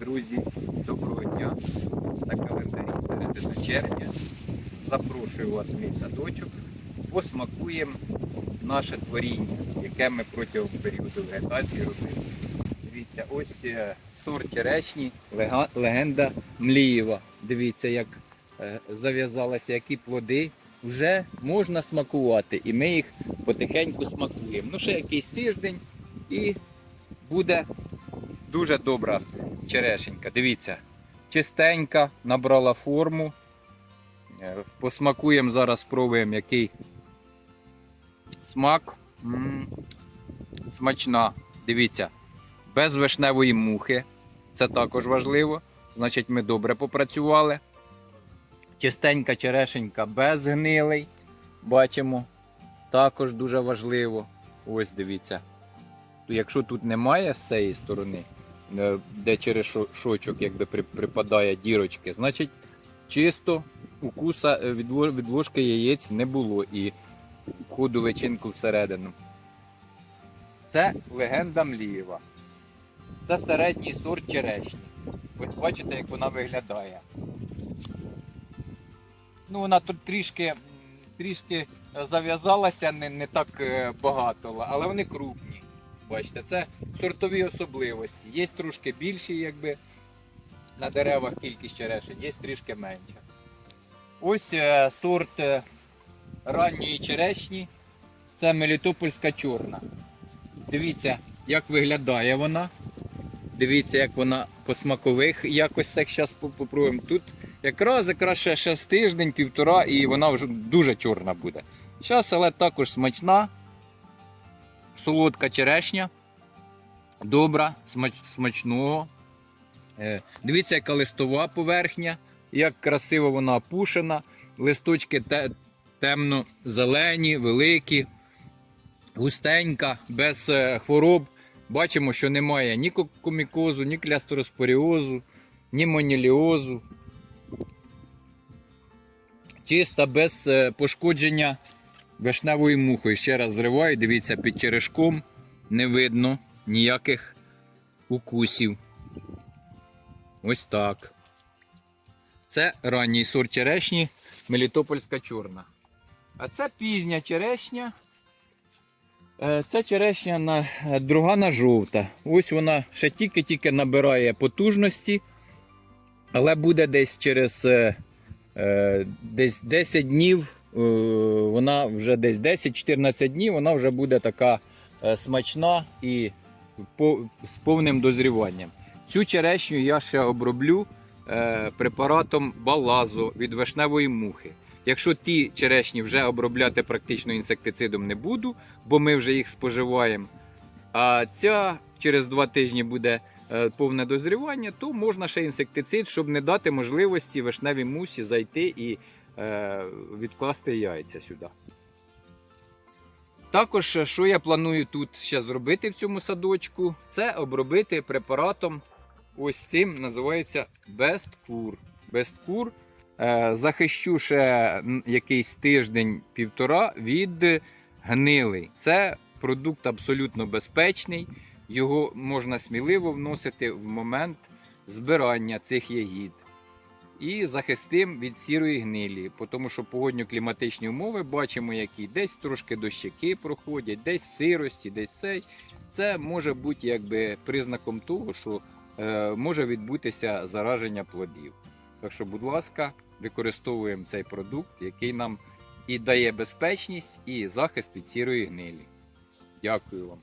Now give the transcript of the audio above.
Друзі, доброго дня. На календарі середина червня. Запрошую вас в мій садочок. Посмакуємо наше творіння, яке ми протягом періоду вегетації робили. Дивіться, ось е, сорт черешні, легенда Млієва. Дивіться, як е, зав'язалися, які плоди. Вже можна смакувати, і ми їх потихеньку смакуємо. Ну, ще якийсь тиждень і буде дуже добра черешенька. Дивіться, чистенька, набрала форму. Е, Посмакуємо зараз, спробуємо, який смак. М, Смачна. Дивіться, без вишневої мухи. Це також важливо. Значить, ми добре попрацювали. Чистенька черешенька без гнилей. Бачимо. Також дуже важливо. Ось дивіться. Якщо тут немає з цієї сторони, де через шочок якби при- припадає дірочки, значить чисто укуса е, від ложки яєць не було і ходу личинку всередину. Це легенда Млієва. Це середній сорт черешні. Ось бачите, як вона виглядає. Ну, вона тут трішки, трішки зав'язалася, не, не так е, багато, але вони крупні. Бачите, це сортові особливості. Є трошки більші, якби на деревах кількість черешень, є трішки менше. Ось е, сорт е, ранньої черешні. Це Мелітопольська чорна. Дивіться, як виглядає вона. Дивіться, як вона по смакових якостях зараз попробуємо. Тут якраз якраз ще, ще з тиждень, півтора, і вона вже дуже чорна буде. Зараз, але також смачна солодка черешня. Добра, смач, смачного. Е, дивіться, яка листова поверхня, як красиво вона опушена. Листочки те, темно-зелені, великі, густенька, без е, хвороб. Бачимо, що немає ні комікозу, ні клястороспоріозу, ні моніліозу. Чиста без е, пошкодження вишневою мухою. Ще раз зриваю, дивіться, під черешком не видно ніяких укусів. Ось так. Це ранній сорт черешні Мелітопольська чорна. А це пізня черешня. Е, Це черешня на, е, другана жовта. Ось вона ще тільки-тільки набирає потужності, але буде десь через е, десь 10 днів, вона вже десь 10-14 днів, вона вже буде така е, смачна і з повним дозріванням. Цю черешню я ще оброблю е, препаратом балазу від вишневої мухи. Якщо ті черешні вже обробляти практично інсектицидом не буду, бо ми вже їх споживаємо. А ця через два тижні буде е, повне дозрівання, то можна ще інсектицид, щоб не дати можливості вишневій мусі зайти і е, відкласти яйця сюди. Також, е, що я планую тут ще зробити в цьому садочку, це обробити препаратом. Ось цим називається Best Cure. Best Cure е, захищу ще якийсь тиждень-півтора від гнилий. Це продукт абсолютно безпечний. Його можна сміливо вносити в момент збирання цих ягід. І захистим від сірої гнилі, тому що погодньо-кліматичні умови бачимо, які десь трошки дощики проходять, десь сирості, десь цей. Це може бути якби признаком того, що е, може відбутися зараження плодів. Так що, будь ласка, використовуємо цей продукт, який нам і дає безпечність, і захист від сірої гнилі. Дякую вам.